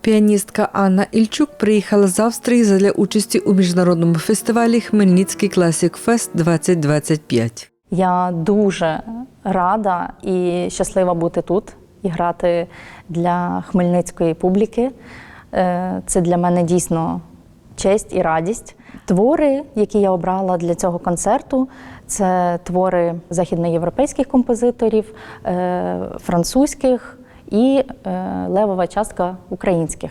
Піаністка Анна Ільчук приїхала з Австрії задля участі у міжнародному фестивалі Хмельницький Класік Фест 2025. Я дуже рада і щаслива бути тут і грати для хмельницької публіки. Е, Це для мене дійсно честь і радість. Твори, які я обрала для цього концерту, це твори західноєвропейських композиторів, е, французьких і е, левова частка українських.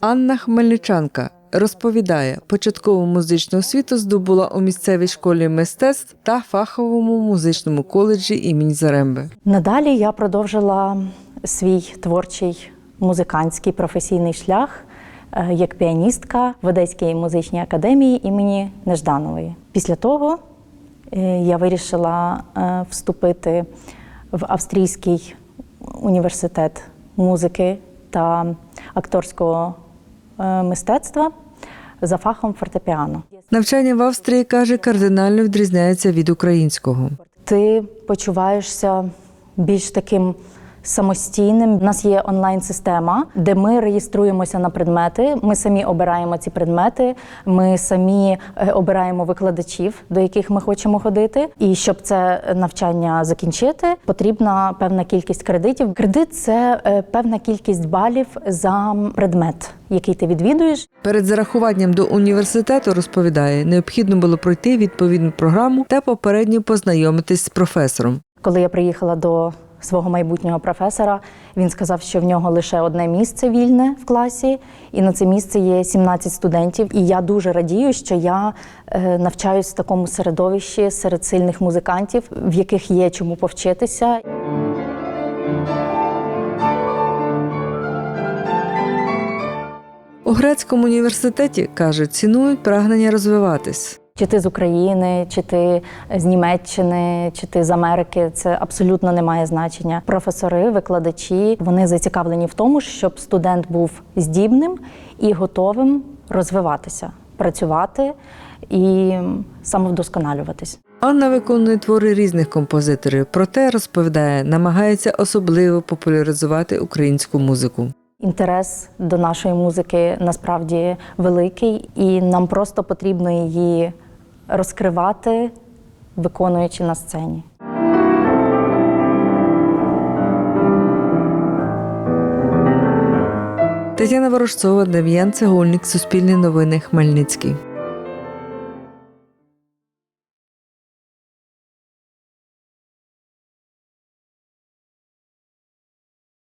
Анна Хмельничанка розповідає, початкову музичну освіту здобула у місцевій школі мистецтв та фаховому музичному коледжі імені Заремби. Надалі я продовжила свій творчий музикантський професійний шлях е, як піаністка в Одеській музичній академії імені Нежданової. Після того е, я вирішила е, вступити в Австрійський університет музики та акторського мистецтва за фахом фортепіано. Навчання в Австрії каже кардинально відрізняється від українського. ти почуваєшся більш таким самостійним. У нас є онлайн-система, де ми реєструємося на предмети. Ми самі обираємо ці предмети. Ми самі е, обираємо викладачів, до яких ми хочемо ходити. І щоб це навчання закінчити, потрібна певна кількість кредитів. Кредит це е, певна кількість балів за предмет, який ти відвідуєш. Перед зарахуванням до університету розповідає, необхідно було пройти відповідну програму та попередньо познайомитись з професором. Коли я приїхала до свого майбутнього професора, він сказав, що в нього лише одне місце вільне в класі, і на це місце є 17 студентів. І я дуже радію, що я е, навчаюсь в такому середовищі серед сильних музикантів, в яких є чому повчитися. У грецькому університеті кажуть, цінують прагнення розвиватись. Чи ти з України, чи ти з Німеччини, чи ти з Америки, це абсолютно не має значення. Професори, викладачі вони зацікавлені в тому, щоб студент був здібним і готовим розвиватися, працювати і самовдосконалюватись. Анна виконує твори різних композиторів, проте розповідає, намагається особливо популяризувати українську музику. Інтерес до нашої музики насправді великий, і нам просто потрібно її розкривати, виконуючи на сцені. Тетяна Ворожцова, Дем'ян Цегольник, Суспільне новини, Хмельницький.